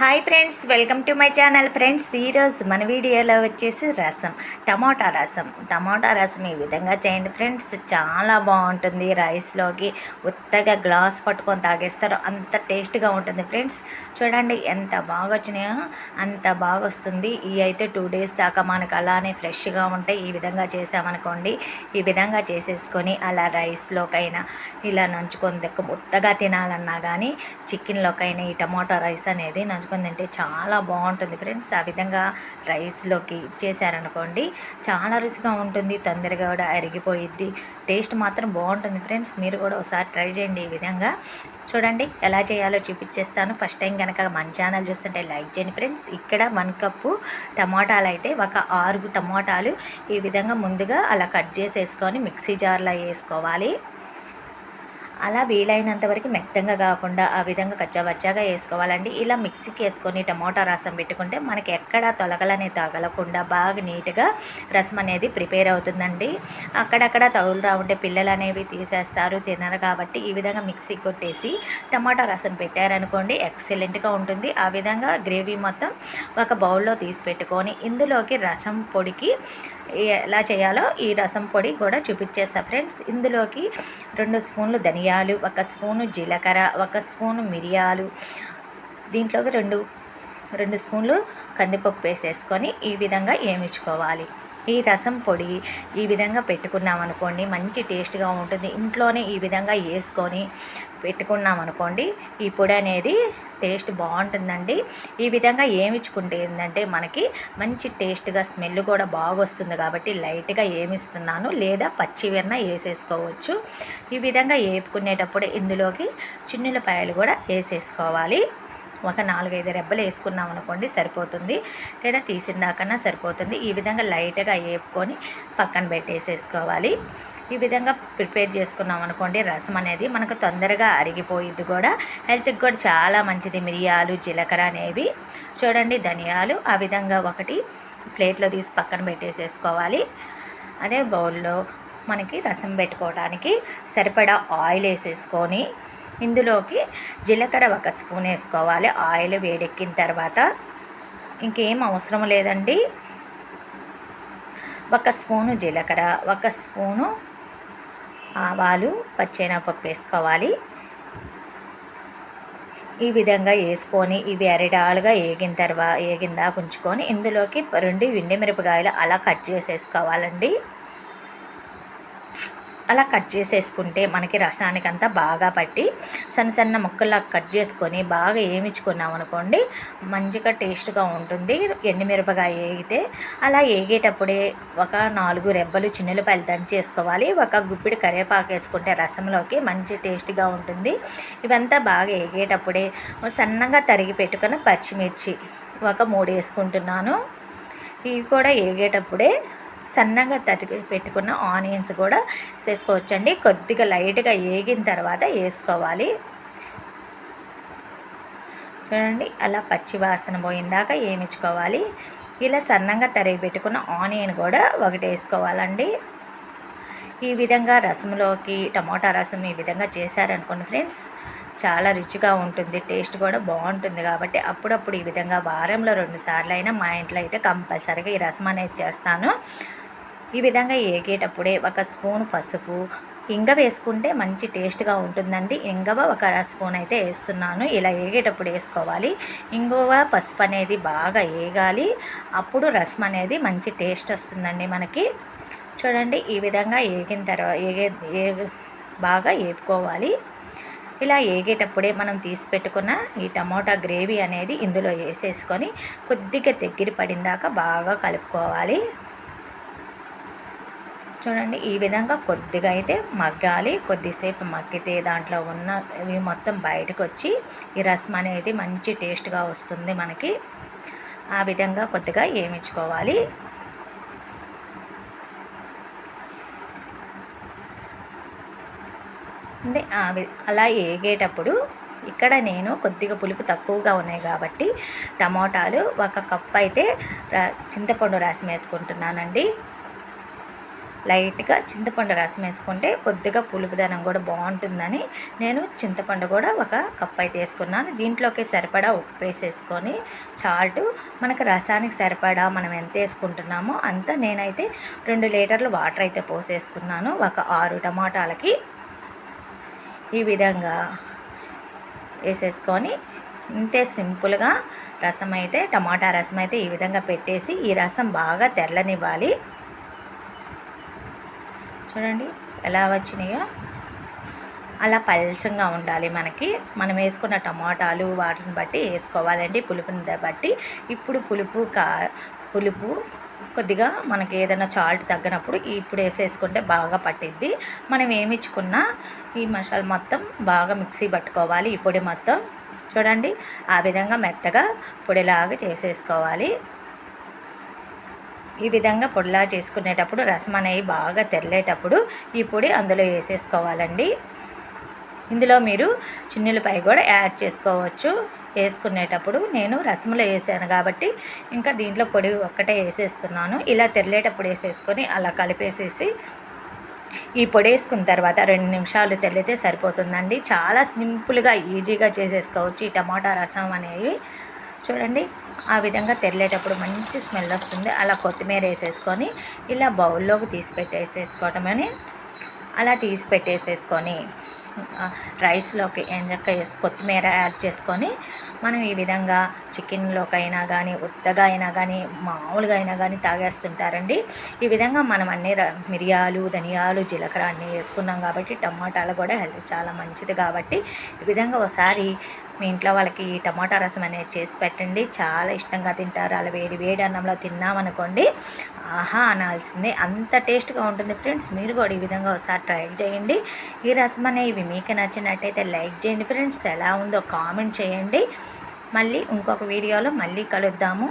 Hi friends welcome to my channel friends ఈరోజు మన వీడియోలో వచ్చేసి రసం టమాటా రసం టమాటా రసం ఈ విధంగా చేయండి ఫ్రెండ్స్ చాలా బాగుంటుంది రైస్లోకి ఉత్తగా గ్లాస్ పట్టుకొని తాగేస్తారు. అంత టేస్ట్గా ఉంటుంది ఫ్రెండ్స్ చూడండి ఎంత బాగా వచ్చినాయో అంత బాగా వస్తుంది. ఇవి అయితే టూ డేస్ దాకా మనకు అలానే ఫ్రెష్గా ఉంటాయి. ఈ విధంగా చేసామనుకోండి ఈ విధంగా చేసేసుకొని అలా రైస్లోకైనా ఇలా నంచుకొని దక్క ఉత్తగా తినాలన్నా కానీ చికెన్లోకైనా ఈ టమాటా రైస్ అనేది నంచుకొని తింటే చాలా బాగుంటుంది ఫ్రెండ్స్. ఆ విధంగా రైస్లోకి ఇచ్చేసారనుకోండి చాలా రుచిగా ఉంటుంది తొందరగా కూడా అరిగిపోయిద్ది టేస్ట్ మాత్రం బాగుంటుంది ఫ్రెండ్స్. మీరు కూడా ఒకసారి ట్రై చేయండి ఈ విధంగా. చూడండి ఎలా చేయాలో చూపించేస్తాను ఫస్ట్ టైం కనుక మన ఛానల్ చూస్తుంటే లైక్ చేయండి ఫ్రెండ్స్. ఇక్కడ వన్ కప్పు టమాటాలు అయితే ఒక ఆరు టమాటాలు ఈ విధంగా ముందుగా అలా కట్ చేసేసుకొని మిక్సీ జార్లో వేసుకోవాలి. అలా వీలైనంత వరకు మెత్తంగా కాకుండా ఆ విధంగా కచ్చాబచ్చాగా వేసుకోవాలండి. ఇలా మిక్సీకి వేసుకొని టమోటా రసం పెట్టుకుంటే మనకి ఎక్కడ తొలగలనే తగలకుండా బాగా నీట్గా రసం అనేది ప్రిపేర్ అవుతుందండి. అక్కడక్కడ తగులుతూ ఉంటే పిల్లలు అనేవి తీసేస్తారు తినరు కాబట్టి ఈ విధంగా మిక్సీ కొట్టేసి టమాటా రసం పెట్టారనుకోండి ఎక్సలెంట్గా ఉంటుంది. ఆ విధంగా గ్రేవీ మొత్తం ఒక బౌల్లో తీసి పెట్టుకొని ఇందులోకి రసం పొడికి ఎలా చేయాలో ఈ రసం పొడి కూడా చూపించేస్తా ఫ్రెండ్స్. ఇందులోకి రెండు స్పూన్లు ధనియాలు ఒక స్పూను జీలకర్ర ఒక స్పూను మిరియాలు దీంట్లోకి రెండు రెండు స్పూన్లు కందిపప్పు వేసేసుకొని ఈ విధంగా ఏమించుకోవాలి. ఈ రసం పొడి ఈ విధంగా పెట్టుకున్నాం అనుకోండి మంచి టేస్ట్గా ఉంటుంది. ఇంట్లోనే ఈ విధంగా వేసుకొని పెట్టుకున్నాం అనుకోండి ఈ పొడి అనేది టేస్ట్ బాగుంటుందండి. ఈ విధంగా ఏమిచ్చుకుంటే ఏంటంటే మనకి మంచి టేస్ట్గా స్మెల్ కూడా బాగా వస్తుంది కాబట్టి లైట్గా ఏమిస్తున్నాను లేదా పచ్చి వెన్న వేసేసుకోవచ్చు. ఈ విధంగా వేపుకునేటప్పుడు ఇందులోకి చిన్నులపాయలు కూడా వేసేసుకోవాలి. ఒక నాలుగైదు రెబ్బలు వేసుకున్నాం అనుకోండి సరిపోతుంది. లేదా తీసిన దాకన్నా సరిపోతుంది. ఈ విధంగా లైట్గా వేపుకొని పక్కన పెట్టేసేసుకోవాలి. ఈ విధంగా ప్రిపేర్ చేసుకున్నాం అనుకోండి రసం అనేది మనకు తొందరగా అరిగిపోయిద్ది కూడా. హెల్త్కి కూడా చాలా మంచిది. మిరియాలు జీలకర్ర అనేవి. చూడండి ధనియాలు ఆ విధంగా ఒకటి ప్లేట్లో తీసి పక్కన పెట్టేసేసుకోవాలి. అదే బౌల్లో మనకి రసం పెట్టుకోవడానికి సరిపడా ఆయిల్ వేసేసుకొని ఇందులోకి జీలకర్ర ఒక స్పూన్ వేసుకోవాలి. ఆయిల్ వేడెక్కిన తర్వాత ఇంకేం అవసరం లేదండి. ఒక స్పూను జీలకర్ర ఒక స్పూను ఆవాలు పచ్చెనపప్పు వేసుకోవాలి. ఈ విధంగా వేసుకొని ఇవి అరిడాలుగా ఏగిన తర్వాత ఏగిందా ఉంచుకొని ఇందులోకి రెండు ఎండి మిరపకాయలు అలా కట్ చేసేసుకోవాలండి. అలా కట్ చేసేసుకుంటే మనకి రసానికి అంతా బాగా పట్టి సన్న సన్న ముక్కల్లా కట్ చేసుకొని బాగా ఏమించుకున్నాం అనుకోండి మంచిగా టేస్ట్గా ఉంటుంది. ఎండుమిరపకాయ వేగితే అలా వేగేటప్పుడే ఒక నాలుగు రెబ్బలు చిన్నులపాయలు దంచి చేసుకోవాలి ఒక గుప్పిడి కరివేపాకు వేసుకుంటే రసంలోకి మంచి టేస్ట్గా ఉంటుంది. ఇవంతా బాగా వేగేటప్పుడే సన్నగా తరిగి పెట్టుకున్న పచ్చిమిర్చి ఒక మూడు వేసుకుంటున్నాను. ఇవి కూడా వేగేటప్పుడే సన్నగా తరిగి పెట్టుకున్న ఆనియన్స్ కూడా వేసుకోవచ్చండి. కొద్దిగా లైట్గా వేగిన తర్వాత వేసుకోవాలి. చూడండి అలా పచ్చి వాసన పోయిందాక ఏమిచ్చుకోవాలి ఇలా సన్నంగా తరిగి పెట్టుకున్న ఆనియన్ కూడా ఒకటి వేసుకోవాలండి. ఈ విధంగా రసంలోకి టమాటా రసం ఈ విధంగా చేశారనుకోండి ఫ్రెండ్స్ చాలా రుచిగా ఉంటుంది టేస్ట్ కూడా బాగుంటుంది కాబట్టి అప్పుడప్పుడు ఈ విధంగా వారంలో రెండు సార్లు అయినా మా ఇంట్లో అయితే కంపల్సరీగా ఈ రసం అనేది చేస్తాను. ఈ విధంగా ఏగేటప్పుడే ఒక స్పూన్ పసుపు ఇంగ వేసుకుంటే మంచి టేస్ట్గా ఉంటుందండి. ఇంగవ ఒక స్పూన్ అయితే వేస్తున్నాను. ఇలా ఏగేటప్పుడు వేసుకోవాలి. ఇంగువ పసుపు అనేది బాగా ఏగాలి. అప్పుడు రసం అనేది మంచి టేస్ట్ వస్తుందండి మనకి. చూడండి ఈ విధంగా ఏగిన తర్వాత ఏగే ఏ బాగా ఏపుకోవాలి. ఇలా ఏగేటప్పుడే మనం తీసి పెట్టుకున్న ఈ టమోటా గ్రేవీ అనేది ఇందులో వేసేసుకొని కొద్దిగా దగ్గర పడిందాక బాగా కలుపుకోవాలి. చూడండి. ఈ విధంగా కొద్దిగా అయితే మగ్గాలి. కొద్దిసేపు మగ్గితే దాంట్లో ఉన్న ఇవి మొత్తం బయటకు వచ్చి ఈ రసం అనేది మంచి టేస్ట్గా వస్తుంది మనకి. ఆ విధంగా కొద్దిగా ఏమించుకోవాలి. అంటే అలా ఏగేటప్పుడు ఇక్కడ నేను కొద్దిగా పులుపు తక్కువగా ఉన్నాయి కాబట్టి టమోటాలు ఒక కప్ అయితే చింతపండు రసం వేసుకుంటున్నానండి. లైట్గా చింతపండు రసం వేసుకుంటే కొద్దిగా పులుపుదనం కూడా బాగుంటుందని నేను చింతపండు కూడా ఒక కప్ అయితే వేసుకున్నాను. దీంట్లోకి సరిపడా ఉప్పు వేసేసుకొని చాల్టు మనకు రసానికి సరిపడా మనం ఎంత వేసుకుంటున్నామో అంత నేనైతే రెండు లీటర్లు వాటర్ అయితే పోసేసుకున్నాను. ఒక ఆరు టమాటాలకి ఈ విధంగా వేసేసుకొని ఇంతే సింపుల్గా రసం అయితే టమాటా రసం అయితే ఈ విధంగా పెట్టేసి ఈ రసం బాగా తెరలనివ్వాలి. చూడండి ఎలా వచ్చినాయో. అలా పల్చంగా ఉండాలి మనకి. మనం వేసుకున్న టమాటాలు వాటిని బట్టి వేసుకోవాలండి పులుపుని బట్టి. ఇప్పుడు పులుపు కా పులుపు కొద్దిగా మనకి ఏదైనా చాల్ట్ తగ్గినప్పుడు ఇప్పుడు వేసేసుకుంటే బాగా పట్టిద్ది. మనం ఏమిచ్చుకున్నా ఈ మసాలా మొత్తం బాగా మిక్సీ పట్టుకోవాలి ఈ పొడి మొత్తం. చూడండి ఆ విధంగా మెత్తగా పొడిలాగా చేసేసుకోవాలి. ఈ విధంగా పొడిలా చేసుకునేటప్పుడు రసం అనేవి బాగా తెరలేటప్పుడు ఈ పొడి అందులో వేసేసుకోవాలండి. ఇందులో మీరు చిన్నులపై కూడా యాడ్ చేసుకోవచ్చు. వేసుకునేటప్పుడు నేను రసంలో వేసాను కాబట్టి ఇంకా దీంట్లో పొడి ఒక్కటే వేసేస్తున్నాను. ఇలా తెరలేటప్పుడు వేసేసుకొని అలా కలిపేసేసి ఈ పొడి వేసుకున్న తర్వాత రెండు నిమిషాలు తెల్లితే సరిపోతుందండి. చాలా సింపుల్గా ఈజీగా చేసేసుకోవచ్చు ఈ టమాటా రసం అనేవి. చూడండి. ఆ విధంగా తెరలేటప్పుడు మంచి స్మెల్ వస్తుంది. అలా కొత్తిమీర వేసేసుకొని ఇలా బౌల్లోకి తీసి పెట్టేసేసుకోవటమని అలా తీసి పెట్టేసేసుకొని రైస్లోకి ఎంచక్క వేసి కొత్తిమీర యాడ్ చేసుకొని మనం ఈ విధంగా చికెన్లోకైనా కానీ ఉత్తగా అయినా కానీ మామూలుగా అయినా కానీ తాగేస్తుంటారండి. ఈ విధంగా మనం అన్ని మిరియాలు ధనియాలు జీలకర్ర అన్నీ వేసుకున్నాం కాబట్టి టమాటాలు కూడా హెల్త్ చాలా మంచిది కాబట్టి ఈ విధంగా ఒకసారి మీ ఇంట్లో వాళ్ళకి టమాటా రసం అనేది చేసి పెట్టండి. చాలా ఇష్టంగా తింటారు. అలా వేడి వేడి అన్నంలో తిన్నామనుకోండి ఆహా అనాల్సిందే. అంత టేస్ట్గా ఉంటుంది ఫ్రెండ్స్. మీరు కూడా ఈ విధంగా ఒకసారి ట్రై చేయండి. ఈ రసం అనేవి మీకు నచ్చినట్టయితే లైక్ చేయండి ఫ్రెండ్స్. ఎలా ఉందో కామెంట్ చేయండి. మళ్ళీ ఇంకొక వీడియోలో మళ్ళీ కలుద్దాము.